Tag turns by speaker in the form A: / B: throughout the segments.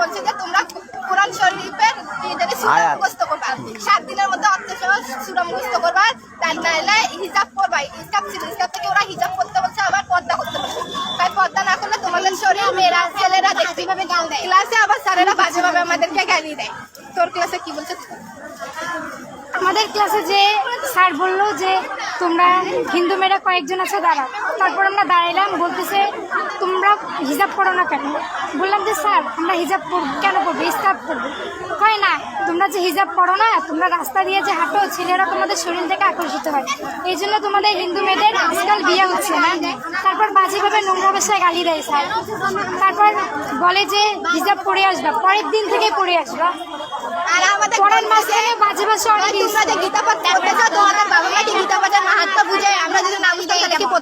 A: বলছে যে তোমরা কোরআন শরীফের নিজেদের সুরা মুখস্থ করবা। সাত দিনের মধ্যে অর্থ সহ সুরা মুখস্থ করবা। তাই নাইলে হিজাব করবা হিজাব ছিল হিজাব থেকে ওরা হিজাব করতে বলছে আবার পর্দা করতে বলছে। তাই পর্দা না করলে তোমাদের শরীর মেয়েরা ছেলেরা দেখতে পাবে গাল দেয়? ক্লাসে আবার স্যারেরা বাজেভাবে আমাদেরকে গালি দেয়। তোর ক্লাসে কি বলছে?
B: আমাদের ক্লাসে যে স্যার বলল যে তোমরা হিন্দু মেয়েরা কয়েকজন আছে দাঁড়াও। তারপর আমরা দাঁড়াইলাম বলতেছে তোমরা হিজাব পড়ো না কেন? বললাম যে স্যার আমরা হিজাব পড়ব কেন পড়ব ইস্তাব পড়ব হয় না তোমরা যে হিজাব পড়ো না তোমরা রাস্তা দিয়ে যে হাঁটো ছেলেরা তোমাদের শরীর থেকে আকর্ষিত হয়। এই জন্য তোমাদের হিন্দু মেয়েদের আজকাল বিয়ে হচ্ছে না। তারপর বাজেভাবে নোংরা ভাষায় গালি দেয় স্যার। তারপর বলে যে হিজাব পড়ে আসবা পরের দিন থেকে পড়ে আসবা।
A: আর আমাদের
B: পড়ার মাঝখানে বাজে ভাষা অনেক
A: তোমরা যে গীতা পাঠ করতে তোমাদের বাবা মা কি গীতা পাঠের মাহাত্ম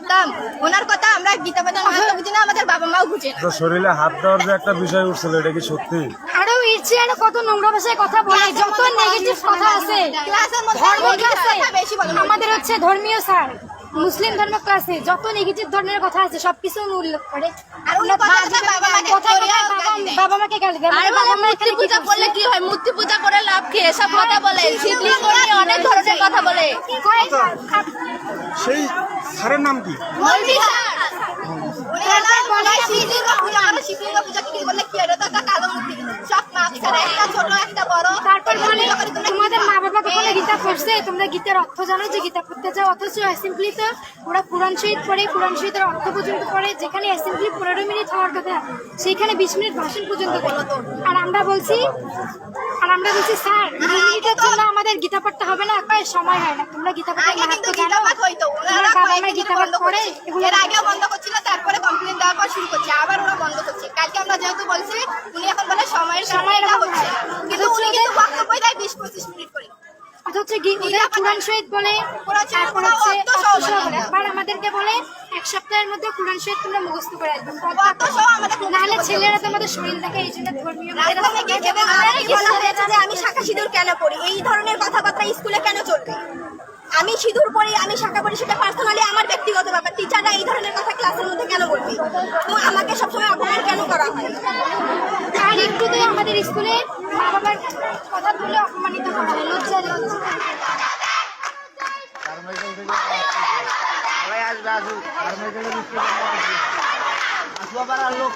A: বুঝতাম তাহলে কি পড়তাম ওনার কথা আমরা গীতা পাঠের মাহাত্ম বুঝি না আমাদের বাবা মাও বুঝে না।
C: তো শরীরে হাত দেওয়ার যে একটা বিষয় উঠছিল এটা কি সত্যি?
B: আরও ইচ্ছে আর কত নোংরা ভাষায় কথা বলে যত নেগেটিভ কথা আছে।
A: ক্লাসের মধ্যে বেশি বলে
B: আমাদের হচ্ছে ধর্মীয় স্যার। মুসলিম ধর্ম ক্লাসে যত নেগেটিভ ধরনের কথা আছে সবকিছু উনি উল্লেখ করে।
A: আর উনি কথা কথা বাবা মাকে গালি
B: বাবা মাকে গালি দেয়।
D: আর
B: বাবা মা
D: মূর্তি
B: এখানে
D: পূজা করলে কি হয়? মূর্তি পূজা করে লাভ কি? এসব কথা বলে? অনেক ধরনের কথা বলে।
C: সেই স্যারের নাম কি?
D: মৌলভী স্যার
A: উনি হলো বলে শিবলিঙ্গ পূজা করে শিবলিঙ্গ পূজা কি বলে কি এটা তো একটা কালো মূর্তি সব মাপ ছাড়া একটা ছোট একটা বড়
B: তারপর বলে
A: পূজা করে তোমরা
B: তোমাদের
A: কি
B: মা
A: করো?
B: বাবা গীতা তোমরা গীতার অর্থ জানো যে গীতা পড়তে যাও অথচ অ্যাসেম্বলি তো ওরা কোরআন শহীদ পড়ে কোরআন শহীদের অর্থ পর্যন্ত পড়ে যেখানে অ্যাসেম্বলি পনেরো মিনিট হওয়ার কথা সেইখানে বিশ মিনিট ভাষণ পর্যন্ত দেয় আর আমরা বলছি আর আমরা বলছি স্যার দুই মিনিটের জন্য আমাদের গীতা পড়তে হবে না কয় সময় হয় না। তোমরা গীতা পড়তে
A: আগে
B: মাহাত্ম
A: গীতা
B: জানো।
A: ওনারা
B: বাবা মা গীতা পাঠ
A: করছে। এর আগেও বন্ধ করছিল তারপরে কমপ্লেন দেওয়ার পর শুরু করছে। আবার ওরা বন্ধ করছে। কালকে আমরা যেহেতু বলছি উনি এখন বলে সময়ের সময়
B: সময়ের অভাব
A: হচ্ছে
B: হয়।
A: কিন্তু উনি কিন্তু বক্তব্য দেয় বিশ পঁচিশ মিনিট করে
B: ওদের কোরআন শহীদ বলে তারপর হচ্ছে
A: বলে।
B: আবার আমাদেরকে বলে এক সপ্তাহের মধ্যে কোরআন শহীদ তোমরা মুখস্থ করে নাহলে ছেলেরা তোমাদের শরীর দেখে এই জন্য ধর্মীয়
A: আমি শাখা সিঁদুর কেন পড়ি? এই ধরনের কথাবার্তা স্কুলে কেন চলবে? আমি সিঁদুর পড়ি আমি শাখা পড়ি সেটা পার্সোনালি আমার ব্যক্তিগত ব্যাপার। টিচাররা এই ধরনের কথা ক্লাসের মধ্যে কেন বলবে? তো আমাকে সবসময় অপমান কেন করা হয়?
B: আর একটু তো আমাদের স্কুলে মা বাবার কথা তুলে অপমানিত করা হয় লজ্জা লজ্জা
E: আসবে আসুক আসব আবার লোক